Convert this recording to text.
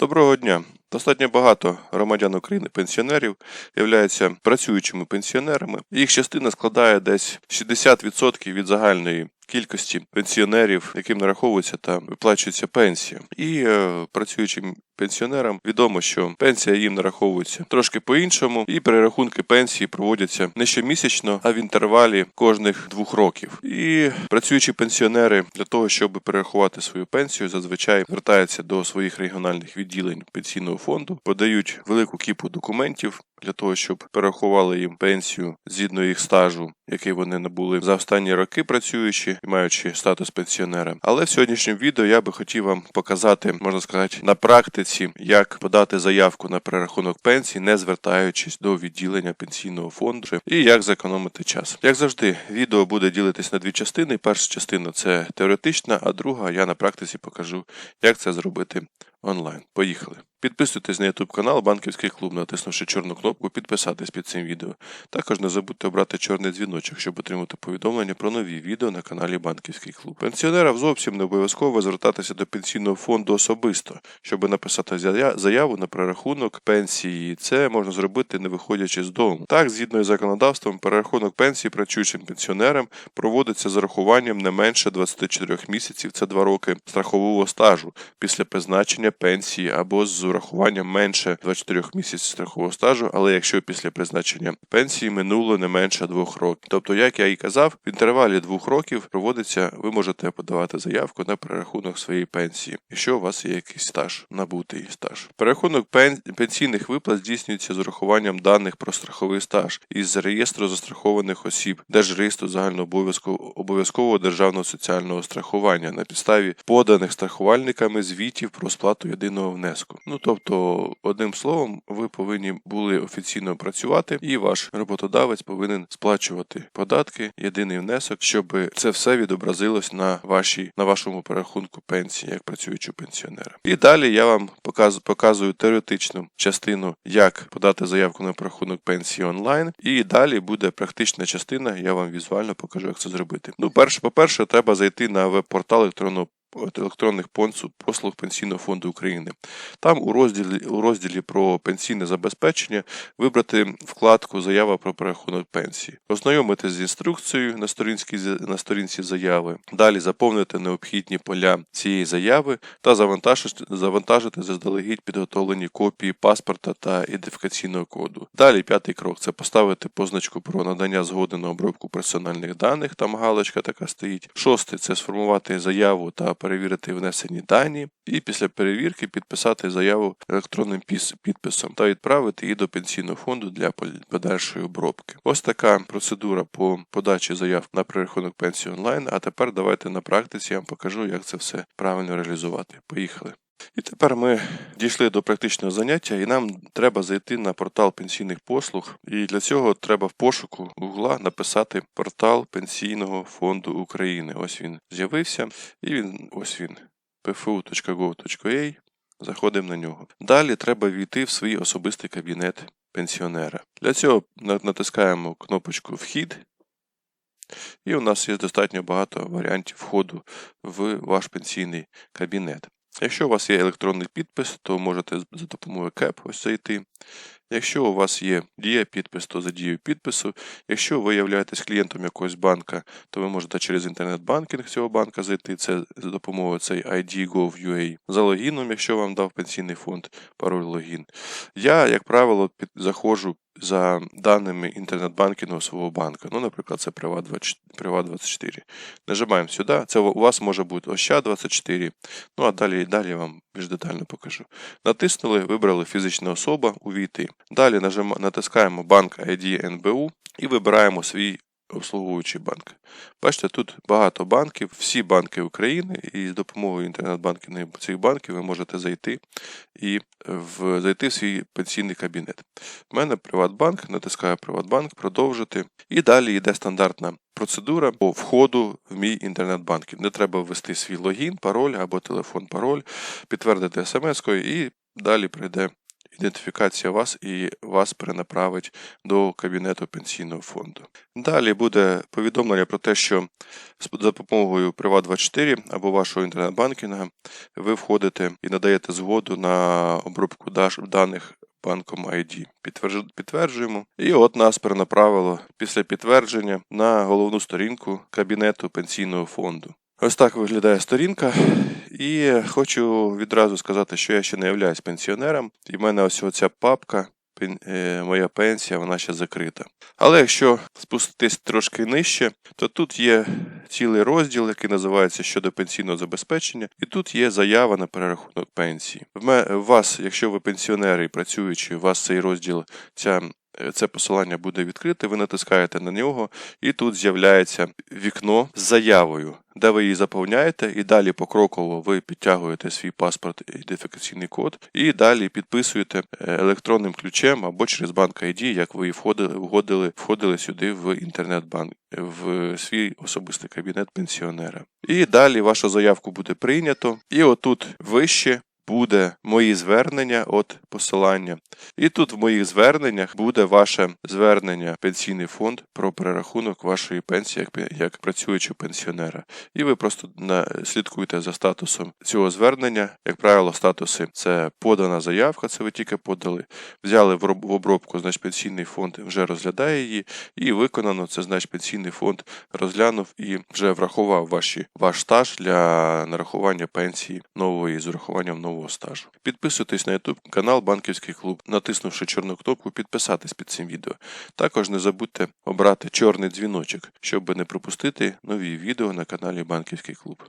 Доброго дня. Достатньо багато громадян України, пенсіонерів, являються працюючими пенсіонерами. Їх частина складає десь 60% від загальної кількості пенсіонерів, яким нараховується та виплачується пенсія. І е, працюючим пенсіонерам відомо, що пенсія їм нараховується трошки по-іншому, і перерахунки пенсії проводяться не щомісячно, а в інтервалі кожних двох років. І працюючі пенсіонери для того, щоб перерахувати свою пенсію, зазвичай звертаються до своїх регіональних відділень пенсійного фонду, подають велику кіпу документів. Для того щоб перерахували їм пенсію згідно їх стажу, який вони набули за останні роки працюючи і маючи статус пенсіонера. Але в сьогоднішньому відео я би хотів вам показати, можна сказати, на практиці, як подати заявку на перерахунок пенсії, не звертаючись до відділення пенсійного фонду, і як зекономити час. Як завжди, відео буде ділитись на дві частини. Перша частина це теоретична, а друга я на практиці покажу, як це зробити онлайн. Поїхали. Підписуйтесь на YouTube канал Банківський клуб, натиснувши чорну кнопку Підписатись під цим відео. Також не забудьте обрати чорний дзвіночок, щоб отримати повідомлення про нові відео на каналі Банківський клуб. Пенсіонерам зовсім не обов'язково звертатися до пенсійного фонду особисто, щоб написати зая- заяву на перерахунок пенсії. Це можна зробити не виходячи з дому. Так, згідно із законодавством, перерахунок пенсії працюючим пенсіонерам проводиться з урахуванням не менше 24 місяців, це 2 роки страхового стажу після призначення пенсії або з урахуванням менше 24 місяців страхового стажу, але якщо після призначення пенсії минуло не менше 2 років. Тобто, як я і казав, в інтервалі 2 років проводиться, ви можете подавати заявку на перерахунок своєї пенсії, якщо у вас є якийсь стаж, набутий стаж. Перерахунок пен- пенсійних виплат здійснюється з урахуванням даних про страховий стаж із реєстру застрахованих осіб, Держреєстру загальнообов'язкового обов'язкового державного соціального страхування на підставі поданих страхувальниками звітів про сплату єдиного внеску. Ну тобто, одним словом, ви повинні були офіційно працювати, і ваш роботодавець повинен сплачувати податки, єдиний внесок, щоб це все відобразилось на вашій на вашому перерахунку пенсії як працюючого пенсіонера. І далі я вам показ, показую теоретичну частину, як подати заявку на перерахунок пенсії онлайн. І далі буде практична частина. Я вам візуально покажу, як це зробити. Ну, перше, по-перше, треба зайти на веб-портал електронного електронних послуг Пенсійного фонду України. Там у розділі у розділі про пенсійне забезпечення вибрати вкладку Заява про перерахунок пенсії, ознайомитися з інструкцією на сторінці на сторінці заяви. Далі заповнити необхідні поля цієї заяви та завантажити, завантажити заздалегідь підготовлені копії паспорта та ідентифікаційного коду. Далі п'ятий крок це поставити позначку про надання згоди на обробку персональних даних. Там галочка така стоїть. Шостий це сформувати заяву та перевірити внесені дані, і після перевірки підписати заяву електронним підписом та відправити її до пенсійного фонду для подальшої обробки. Ось така процедура по подачі заяв на перерахунок пенсії онлайн. А тепер давайте на практиці я вам покажу, як це все правильно реалізувати. Поїхали. І тепер ми дійшли до практичного заняття, і нам треба зайти на портал пенсійних послуг. І для цього треба в пошуку Гугла написати портал Пенсійного фонду України. Ось він з'явився, і він ось він pfu.gov.ua. Заходимо на нього. Далі треба війти в свій особистий кабінет пенсіонера. Для цього натискаємо кнопочку Вхід. І у нас є достатньо багато варіантів входу в ваш пенсійний кабінет. Якщо у вас є електронний підпис, то можете за допомогою КЕП ось зайти. Якщо у вас є дія підпис, то за дією підпису. Якщо ви являєтесь клієнтом якогось банка, то ви можете через інтернет-банкінг цього банка зайти. Це за допомогою цей ID.gov.ua. За логіном, якщо вам дав пенсійний фонд, пароль логін. Я, як правило, під, заходжу за даними інтернет-банкінгу свого банка. Ну, наприклад, це Приват24. Нажимаємо сюди. Це у вас може бути Оща24. Ну а далі, далі я вам більш детально покажу. Натиснули, вибрали фізична особа, увійти. Далі нажима- натискаємо банк ID НБУ і вибираємо свій обслуговуючий банк. Бачите, тут багато банків, всі банки України, і з допомогою інтернет-банкінгу цих банків ви можете зайти і в, зайти в свій пенсійний кабінет. У мене Приватбанк, натискаю Приватбанк, продовжити. І далі йде стандартна процедура по входу в мій інтернет-банкінг. Не треба ввести свій логін, пароль або телефон-пароль, підтвердити смс-кою і далі прийде ідентифікація вас і вас перенаправить до кабінету пенсійного фонду. Далі буде повідомлення про те, що за допомогою Приват24 або вашого інтернет-банкінга ви входите і надаєте згоду на обробку даних банком ID. Підтверджуємо. І от нас перенаправило після підтвердження на головну сторінку кабінету пенсійного фонду. Ось так виглядає сторінка. І хочу відразу сказати, що я ще не являюсь пенсіонером, і в мене ось оця папка. е, Моя пенсія, вона ще закрита. Але якщо спуститись трошки нижче, то тут є цілий розділ, який називається щодо пенсійного забезпечення, і тут є заява на перерахунок пенсії. В вас, якщо ви пенсіонери і працюючі, у вас цей розділ, ця, е, це посилання буде відкрите, ви натискаєте на нього, і тут з'являється вікно з заявою, де ви її заповняєте, і далі покроково ви підтягуєте свій паспорт ідентифікаційний код, і далі підписуєте е, електронним ключем або через банк ID, як ви входили, входили, входили сюди в інтернет-банк, в свій особистий кабінет пенсіонера. І далі вашу заявку буде прийнято, і отут вище. Буде мої звернення от посилання. І тут в моїх зверненнях буде ваше звернення пенсійний фонд про перерахунок вашої пенсії як, як працюючого пенсіонера. І ви просто слідкуєте за статусом цього звернення. Як правило, статуси це подана заявка, це ви тільки подали. Взяли в обробку, значить пенсійний фонд вже розглядає її, і виконано це, значить пенсійний фонд розглянув і вже врахував ваші, ваш стаж для нарахування пенсії нової з урахуванням нового стажу. Підписуйтесь на YouTube канал Банківський клуб, натиснувши чорну кнопку підписатись під цим відео. Також не забудьте обрати чорний дзвіночок, щоб не пропустити нові відео на каналі Банківський клуб.